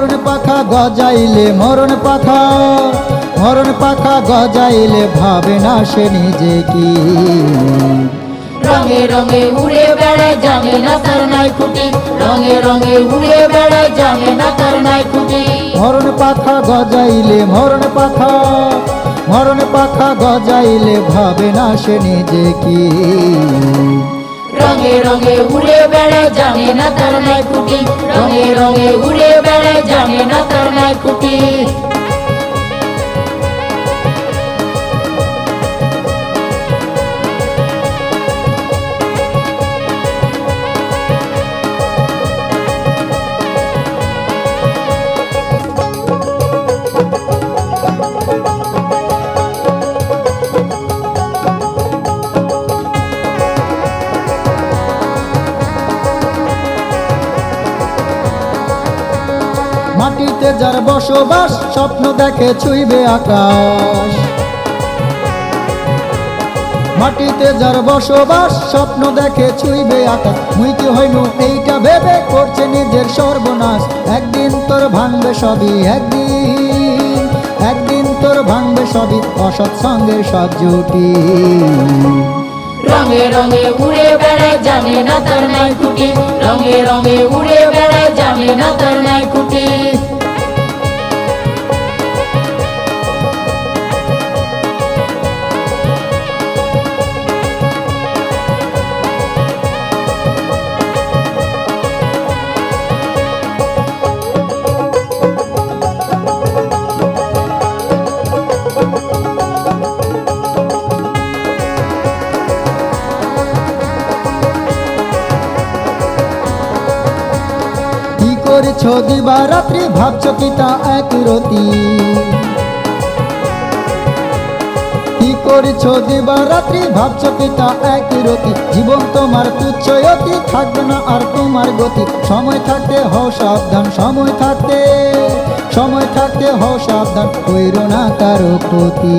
পাখা গজাইলে মরণ পাখা। মরণ পাখা গজাইলে ভাবে না সে নিজে কি। রঙে রঙে উড়ে বেড়ায় জানে না তার নাই খুঁটি রঙে রঙে উড়ে বেড়ায় জানে না তার নাই খুঁটি মরণ পাখা গজাইলে মরণ পাখা। মরণ পাখা গজাইলে ভাবে না সে নিজে কি। রঙে রঙে উড়ে বেড়ায় জানে না তার নাই খুঁটি রঙে রঙে উড়ে জানে না তার নাই খুঁটি মাটিতে যার বসবাস, স্বপ্ন দেখে ছুইবে আকাশ। মাটিতে যার বসবাস, স্বপ্ন দেখে ছুইবে আকাশ। মুই কি হইনু এইটা ভেবে করছে নিজের সর্বনাশ। একদিন তোর ভাঙবে সবই, একদিন একদিন তোর ভাঙবে সবই, অসৎ সঙ্গে সব জুটি রঙে রঙে উড়ে বেড়ায়, জানে না তার নাই খুঁটি। রঙে রঙে উড়ে বেড়ায়, জানে না তার নাই খুঁটি। করছ দিবা রাত্রি ভাবছ কি তা কি করছ দিবা রাত্রি ভাবছ কি তা জীবন তোমার তুচ্ছ অতি, থাকবে না আর তোমার গতি। সময় থাকতে হও সাবধান, সময় থাকতে সময় থাকতে হও সাবধান, কইরো না কারও ক্ষতি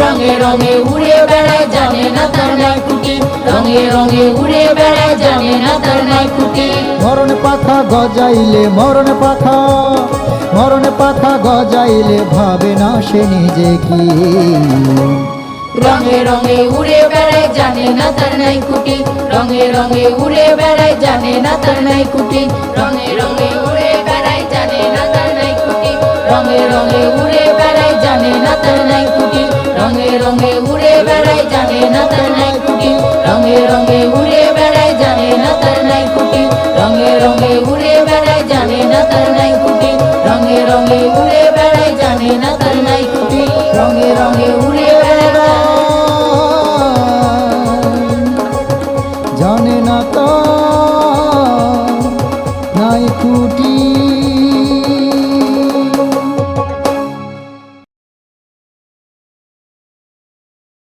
রঙে রঙে উড়ে বেড়ায়, জানে না তার নাই খুঁটি। রঙে রঙে উড়ে বেড়ায়, জানে না তার নাই মরণ পাখা গজাইলে মরণ পাখা। মরণ পাখা গজাইলে ভাবে না সে নিজে কি। রঙে রঙে উড়ে বেড়ায়, জানে না তার নাই খুঁটি রঙে রঙে উড়ে বেড়ায়, জানে না তার নাই খুঁটি রঙে রঙে উড়ে বেড়ায়, জানে না তার নাই খুঁটি রঙে রঙে উড়ে বেড়ায়, জানে না তার নাই খুঁটি রঙে রঙে উড়ে বেড়ায়, জানে না তার নাই খুঁটি রঙে রঙে উড়ে রঙে উড়ে বেড়ায় জানে না তার নাই রঙে রঙে